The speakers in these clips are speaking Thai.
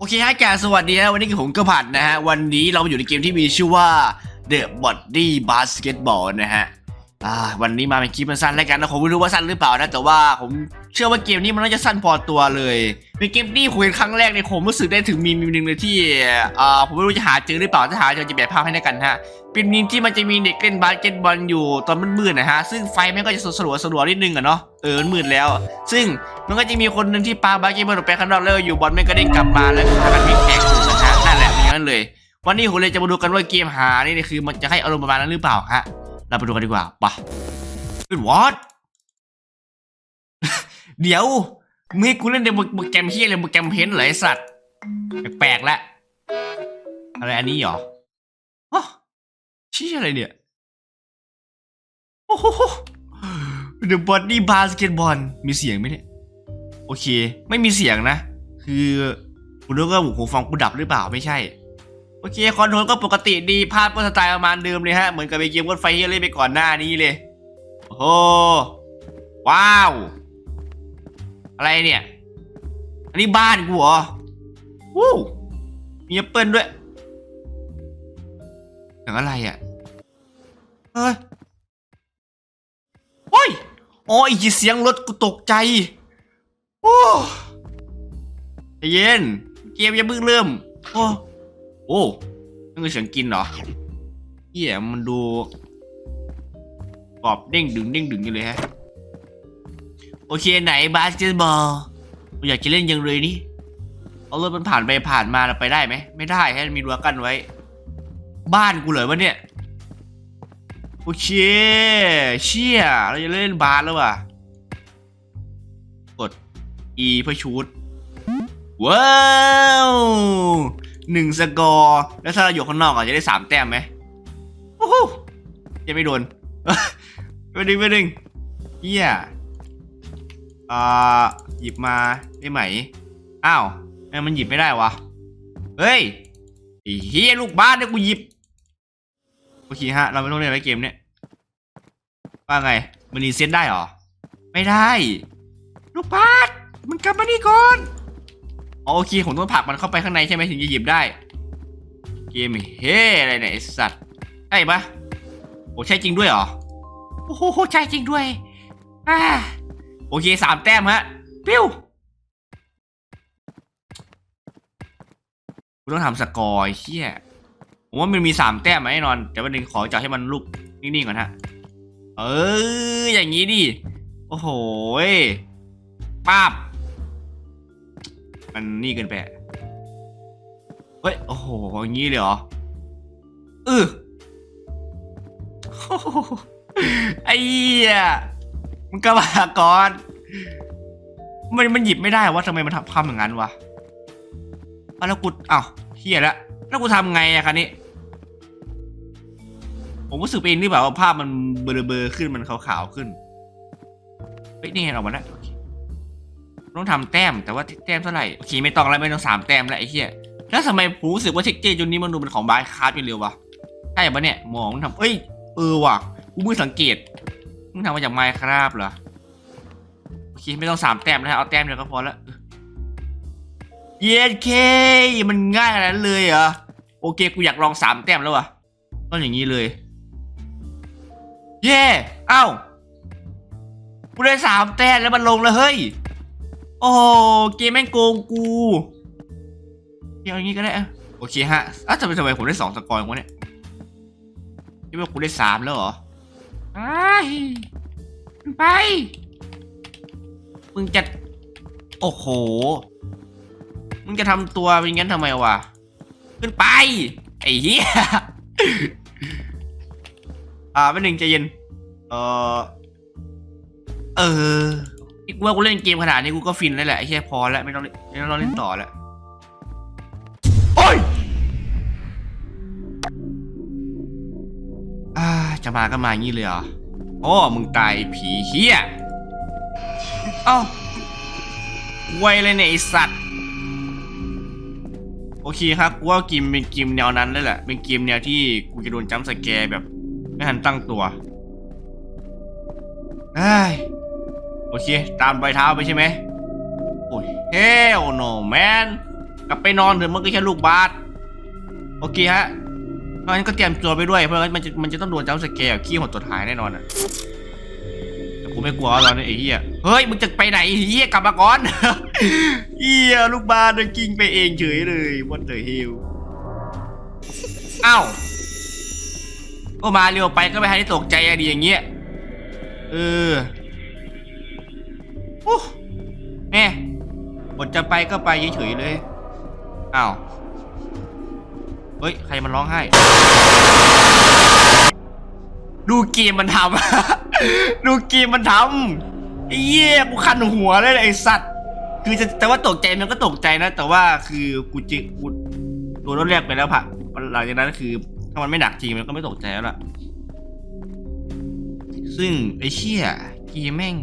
โอเคฮะแกสวัสดีฮะวันนี้คือผมกระผัดนะฮะ วันนี้เราอยู่ในเกมที่มีชื่อว่า The Body Basketball นะฮะ อ่าวันนี้มาเป็นคลิปสั้นๆแล้วกันนะผมไม่รู้ว่าสั้นหรือเปล่านะแต่ว่าผมเชื่อว่าเกมนี้มันน่าจะสั้นพอตัวเลยเป็นเกมที่ผมเห็นครั้งแรกเนี่ยผมรู้สึกได้ถึงมีมีหนึ่งเลยที่อ่าผมไม่รู้จะหาเจอหรือเปล่าถ้าหาเจอจะแบกภาพให้ได้กันฮะเป็นมีมที่มันจะมีเด็กเล่นบาสเกตบอลอยู่ตอนมืดๆนะฮะซึ่งไฟแม่งก็จะสลัวสลัวนิดนึงอะเนาะเออมืดแล้ว ซึ่งมันก็จะมีคนหนึ่งที่ปาบาสเกตบอลออกไปข้างนอกแล้วอยู่บอลแม่งก็เด้งกลับมาแล้วพากันวิ่งแตกนะฮะนั่นแหละอย่างนั้นเลย วันนี้ผมเลยจะมาดูกันว่าเกมหานี่คือมันจะให้อารมณ์ประมาณนั้นหรือเปล่าฮะ เราไปดูกันดีกว่าปะเป็นวอตเดี๋ยวมึงให้กูเล่นในโปรแกรมเฮียอะไรโปรแกรมเพนเหรอไอสัตว์แปลกๆแล้วอะไรอันนี้เหรอฮะชี่ยอะไรเนี่ยโอ้โห The Body Basketball มีเสียงไหมเนี่ย โอเค ไม่มีเสียงนะ คือกูนึกว่าหูฟังกูดับหรือเปล่าไม่ใช่ โอเคคอนโทรลก็ปกติดีภาพก็สไตล์ประมาณเดิมเลยฮะ เหมือนกับไปเกมรถไฟที่เล่นไปก่อนหน้านี้เลย โอ้โห ว้าว อะไรเนี่ย อันนี้บ้านกูเหรอวู้มีแอปเปิลด้วยเสียงอะไรอะ เฮ้ยโอ้ยอ๋ออีกเสียงรถกูตกใจ โอ้ใจเย็น เกมยังเพิ่งเริ่ม โอ้ โอ้นั่นคือเสียงกินเหรอเหี้ยมันดูกรอบเด้งดึงเด้งดึงอยู่เลยฮะ โอเคไหนบาสเกตบอลกูอยากจะเล่นยังเลยนี่เอารถมันผ่านไปผ่านมาเราไปได้ไหม ไม่ได้ให้มีรั้วกั้นไว้ บ้านกูเหรอวะเนี่ย โอเค เชี่ยเราจะเล่นบาสแล้วว่ะ กด E เพื่อชูดว้าว หนึ่งสกอร์ แล้วถ้าเราอยู่ข้างนอกอะจะได้สามแต้มไหมโอ้โหยังไม่โดนไปดึงไปดึงเฮียอ่าหยิบมาได้ไหม อ้าวแม่มันหยิบไม่ได้วะ เฮ้ยไอ้เฮียลูกบ้านเนี่ยกูหยิบ โอเคฮะ เราไม่ต้องเล่นแล้วเกมเนี้ยว่าไง มันรีเซ็ตได้เหรอ ไม่ได้ ลูกบาสมันกลับมานี่ก่อน โอเคผมต้องผลักมันเข้าไปข้างในใช่ไหมถึงจะหยิบได้ เกมเฮ้อะไรเนี่ยสัตว์ใช่ปะโอ้ใช่จริงด้วยเหรอโอ้โหใช่จริงด้วยอ่าโอเคสามแต้มฮะปิ้วกูต้องทำสกอร์เชี่ยผมว่ามันมีสามแต้มมแน่นอน แต่วันหนึ่งขอจับให้มันลุกนิ่งๆก่อนฮะ เอออย่างนี้ดิ โอ้โหป้าบ มันนี่เกินไปะเฮ้ย โอ้โหอย่างนี้เลยเหรอเออโอ้โหไอ้เหี้ยมันกระบาก่อนมันมันหยิบไม่ได้วะทำไมมันทำทำอย่างนั้นวะแล้วกูอ้าวเฮียแล้วแล้วกูทำไงอะคันนี้ ผมรู้สึกเป็นนี่แบบว่าภาพมันเบลอเบลอๆขึ้นมันขาวๆขึ้นเฮ้ยนี่ไงเรามาแล้ว ต้องทำแต้มแต่ว่าแต้มเท่าไหร่โอเคไม่ต้องแล้วไม่ต้องสามแต้มแล้วไอ้เหี้ยแล้วทำไมผมรู้สึกว่าเช็คเจจุดนี้มันดูเป็นของบายคาร์ดไปเร็ววะใช่ปะเนี่ยมองทำเอ้ยเออว่ะกูมึงสังเกตมึงทำมาจากไมค์ครับเหรอโอเคไม่ต้องสามแต้มแล้วเอาแต้มเดียวก็พอแล้วเย็นเคมันง่ายขนาดนั้นเลยเหรอโอเคกูอยากลองสามแต้มแล้ววะต้องอย่างนี้เลย เย่เอ้ากูได้สามแต้มแล้วมันลงแล้วเฮ้ย โอ้เกมแม่งโกงกูเดี๋ยวอย่างนี้ก็ได้อะโอเคฮะอ้าวทำไมทำไมผมได้สองสกอร์วะเนี่ยคิดว่ากูได้สามแล้วเหรอไอ้ไป มึงจะ โอ้โห มึงจะทำตัวเป็นงั้นทำไมวะ ขึ้นไป ไอ้เหี้ย อ่าเป็นหนึ่งใจเย็น เออ เออ กว่ากูเล่นเกมขนาดนี้กูก็ฟินแล้วแหละไอ้แค่พอแล้วไม่ต้องเล่นไม่ต้องเล่นต่อแล้วโอ้ยอ่าจะมาก็มาอย่างนี้เลยเหรอโอ้มึงตายผีเฮียเอ้าไวเลยเนี่ยไอสัตว์โอเคครับกูว่าเกมเป็นเกมแนวนั้นเลยแหละ เป็นเกมแนวที่กูจะโดนจัมป์สแกร์แบบ ไม่ทันตั้งตัวเอ้ย โอเค ตามรอยเท้าไปใช่ไหมโอ้ย hell no man กลับไปนอนเถอะมันก็แค่ลูกบาสโอเคฮะเพราะฉะนั้นก็เตรียมตัวไปด้วยเพราะงั้นมันจะมันจะต้องโดนจ้ำสแกร์ขี้หดตัวท้ายแน่นอนอะแต่กูไม่กลัวตอนนี้ไอ้เหี้ยเฮ้ยมึงจะไปไหนไอ้เหี้ยกลับมาก่อนเหี้ยลูกบาสเดินกิ้งไปเองเฉยเลย what the hell อ้าวก็มาเร็วไปก็ไม่ทันได้ตกใจอะดีอย่างเงี้ยเออ โอ้แม่บทจะไปก็ไปเฉยๆเลย อ้าว เฮ้ย ใครมันร้องไห้ ดูเกมมันทำ ดูเกมมันทำไอ้เหี้ยกูคันหัวเลยไอ้สัตว์ คือจะแต่ว่าตกใจมันก็ตกใจนะ แต่ว่าคือกูจิกูโดนรถแรกไปแล้วผ่ะหลังจากนั้นคือถ้ามันไม่หนักจริงมันก็ไม่ตกใจแล้วล่ะ ซึ่งไอ้เชี่ยกีแม่ง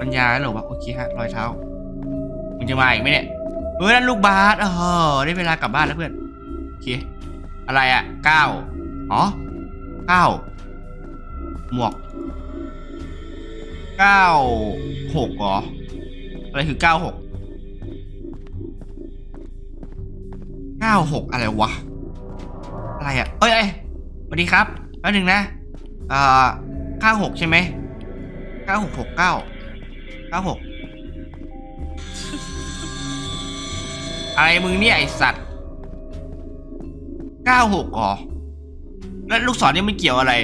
ปัญญาเหรอวะโอเคฮะรอยเท้ามึงจะมาอีกไหมเนี่ยเฮ้ยนั่นลูกบาสเออได้เวลากลับบ้านแล้วเพื่อนโอเคอะไรอะเก้าอ๋อเก้าหมวกเก้าหกเหรออะไรคือเก้าหกเก้าหกอะไรวะอะไรอะเอ้ยเอ้ยสวัสดีครับแป๊บหนึงนะเอ่อเก้าหกใช่ไหมเก้าหกหกเก้า เก้าหกอะไรมึงเนี่ยไอสัตว์เก้าหกอ๋อแล้วลูกศรนี่มันเกี่ยวอะไร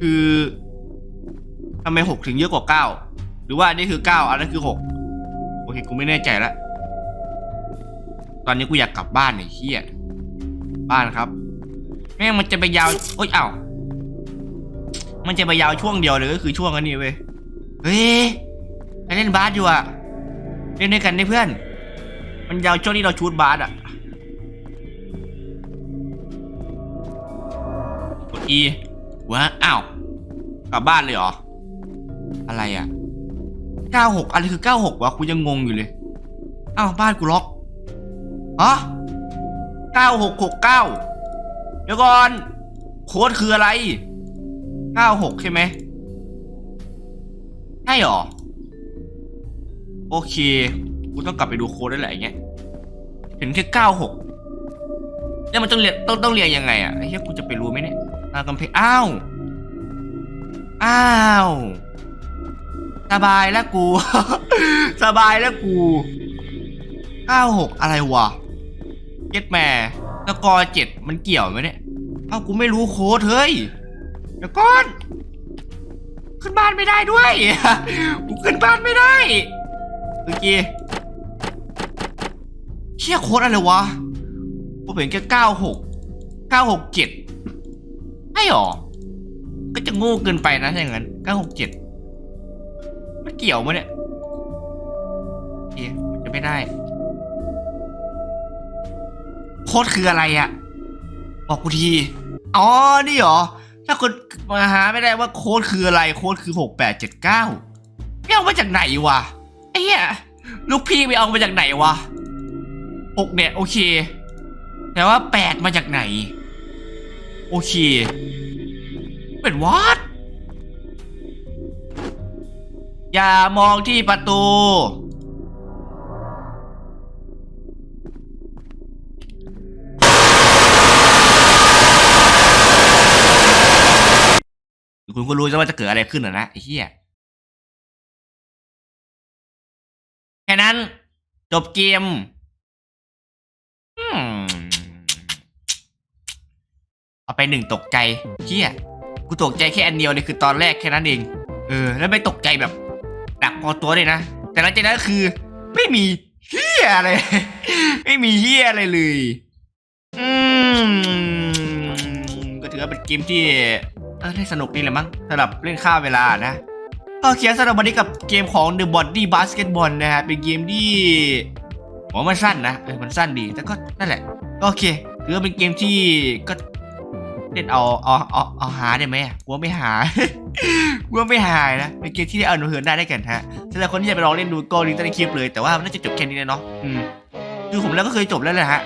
คือทำไมหกถึงเยอะกว่าเก้าหรือว่าอันนี้คือเก้าอันนั้นคือหกโอเคกูไม่แน่ใจละตอนนี้กูอยากกลับบ้านไอ้เหี้ยบ้านครับแม่งมันจะไปยาวโอ๊ยเอ้ามันจะไปยาวช่วงเดียวเลยก็คือช่วงอันนี้เว้ยเฮ้ย ใครเล่นบาสอยู่อะเล่นด้วยกันได้เพื่อน มันยาวช่วงที่เราชูดบาสอะกด E วะอ้าวกลับบ้านเลยเหรอ อะไรอะ96อะไรคือ 96วะกูยังงงอยู่เลยอ้าวบ้านกูล็อกฮะ9669 เดี๋ยวก่อน โค้ดคืออะไรเก้าหกใช่ไหมใช่หรอ โอเค กูต้องกลับไปดูโค้ดได้แหละอย่างเงี้ย เห็นแค่เก้าหกเนี่ยมันต้องเรียนต้องต้องเรียนยังไงอะไอ้เหี้ยกูจะไปรู้ไหมเนี่ยอ่ากำแพงอ้าว อ้าว สบายแล้วกู สบายแล้วกูเก้าหกอะไรวะเจ็ดแม่สกอเจ็ดมันเกี่ยวไหมเนี่ยเอ้ากูไม่รู้โค้ดเฮ้ยเดี๋ยวก่อน ขึ้นบ้านไม่ได้ด้วย กูขึ้นบ้านไม่ได้ เมื่อกี้เชี่ยโค้ดอะไรวะผมเห็นแค่เก้าหกเก้าหกเจ็ดใช่หรอ ก็จะโง่เกินไปนะถ้าอย่างนั้นเก้าหกเจ็ดมันเกี่ยวมั้ยเนี่ยโอเคมันจะไม่ได้ โค้ดคืออะไรอะบอกกูที อ๋อ นี่หรอ ถ้าคนมาหาไม่ได้ว่าโค้ดคืออะไร โค้ดคือหกแปดเจ็ดเก้าไม่เอามาจากไหนวะ อ้เหี้ยลูกพี่ไปเอามาจากไหนวะหกเนี่ยโอเค แต่ว่าแปดมาจากไหน โอเค เป็นวัดอย่ามองที่ประตู คุณก็รู้ว่าจะเกิดอะไรขึ้นอะนะไอ้เหี้ย แค่นั้น จบเกมเอาไปหนึ่งตกใจเหี้ยกูตกใจแค่อันเดียวเลยคือตอนแรกแค่นั้นเอง เออ แล้วไม่ตกใจแบบหนักพอตัวเลยนะ แต่หลังจากนั้นคือ ไม่มีเหี้ยอะไร ไม่มีเหี้ยอะไรเลย อืมก็ถือว่าเป็นเกมที่เออได้สนุกดีแหละมั้งสำหรับเล่นข้าเวลานะ โอเคสำหรับวันนี้กับเกมของ The Body Basketball นะฮะ เป็นเกมที่ผมว่ามันสั้นนะเออมันสั้นดี แต่ก็นั่นแหละ ก็โอเคถือเป็นเกมที่ก็เล่นเอาเอาเอาเอาหาได้ไหมอะกลัวไม่หา กลัวไม่หายนะ เป็นเกมที่ได้อาหนูเหินได้ได้กันฮะสำหรับคนที่จะไปลองเล่นดูก็ลิงก์ใต้คลิปเลย แต่ว่ามันน่าจะจบแค่นี้เลยเนาะ อืมดูผมแล้วก็เคยจบแล้วแหละฮะ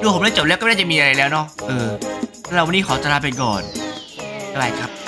ดูผมแล้วจบแล้วก็ไม่น่าจะมีอะไรแล้วเนาะ เออสำหรับวันนี้ขอตลาไปก่อนบ๊ายบายครับ